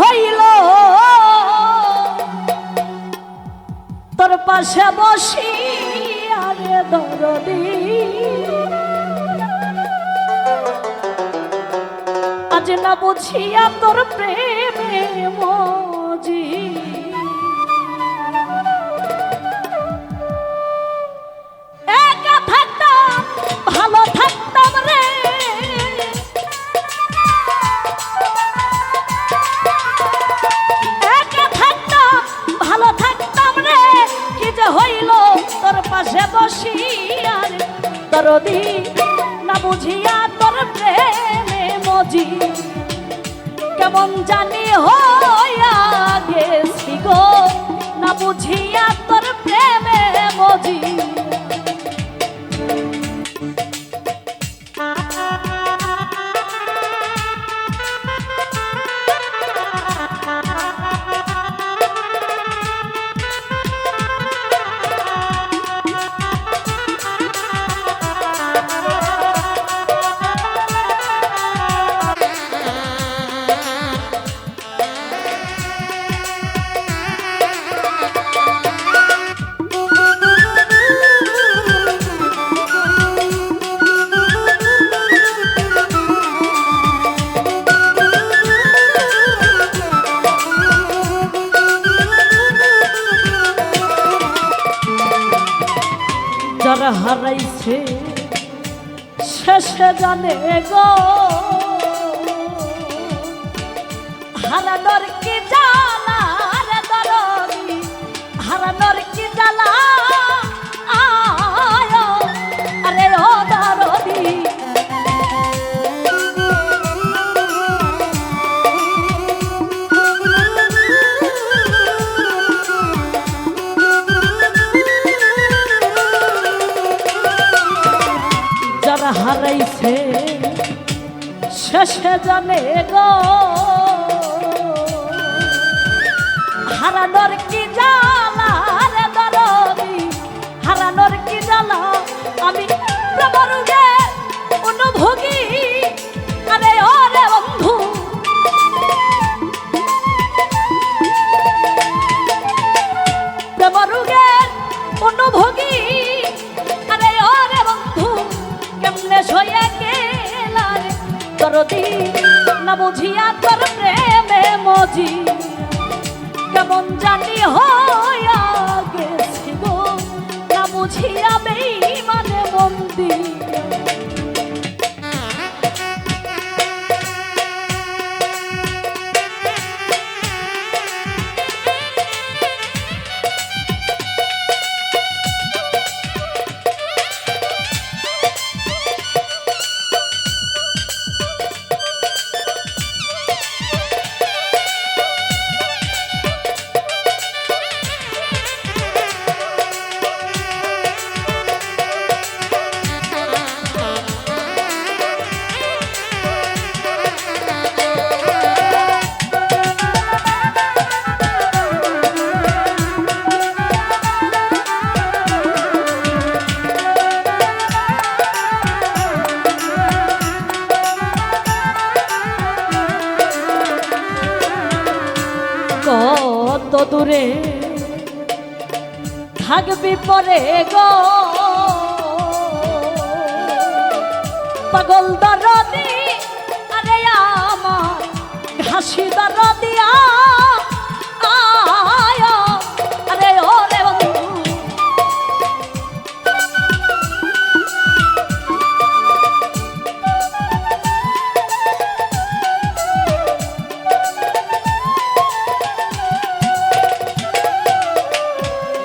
হইল। তোর পাশে বসি আরে দরদি। আজ না বুঝিয়া তোর প্রেমে মজি। দরদি না বুঝিয়া তোর প্রেমে মজি। কেমন জানি শেষে জানে গো। হারানোর কি শেষে জানে গো। হারানোর কি জ্বালা রে দরদি? হারানোর কি জ্বালা? আমি প্রবরুগে দরদি না বুঝিয়া তোর প্রেমে মজি। কেমন কত দূরে থাকবি পরে গো? পাগল দরদি আরে আমার ঘাসি দরদিয়া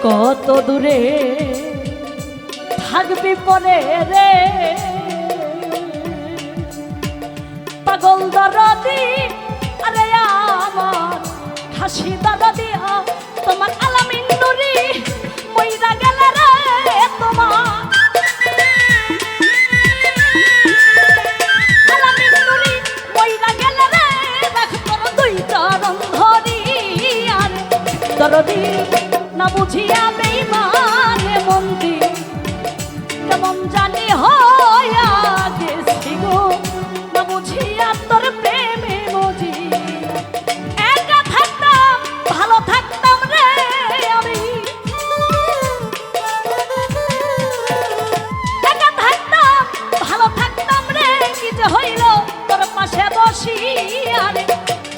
কত দূরে থাকবি পরে রে? পাগল দরদি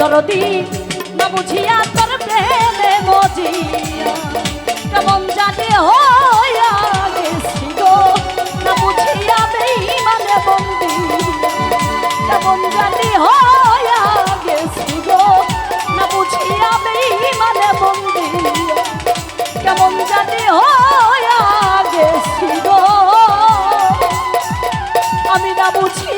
দরদি না বুঝিয়া তোর প্রেমে মজিয়া। কেমন জানে হইয়া গেছি গো না বুঝিয়া বেইমানে বন্দি কেমন জানি হইয়া গেছি গো না বুঝিয়া বেইমানে বন্দি কেমন জানি হইয়া গেছি আমি না বুঝি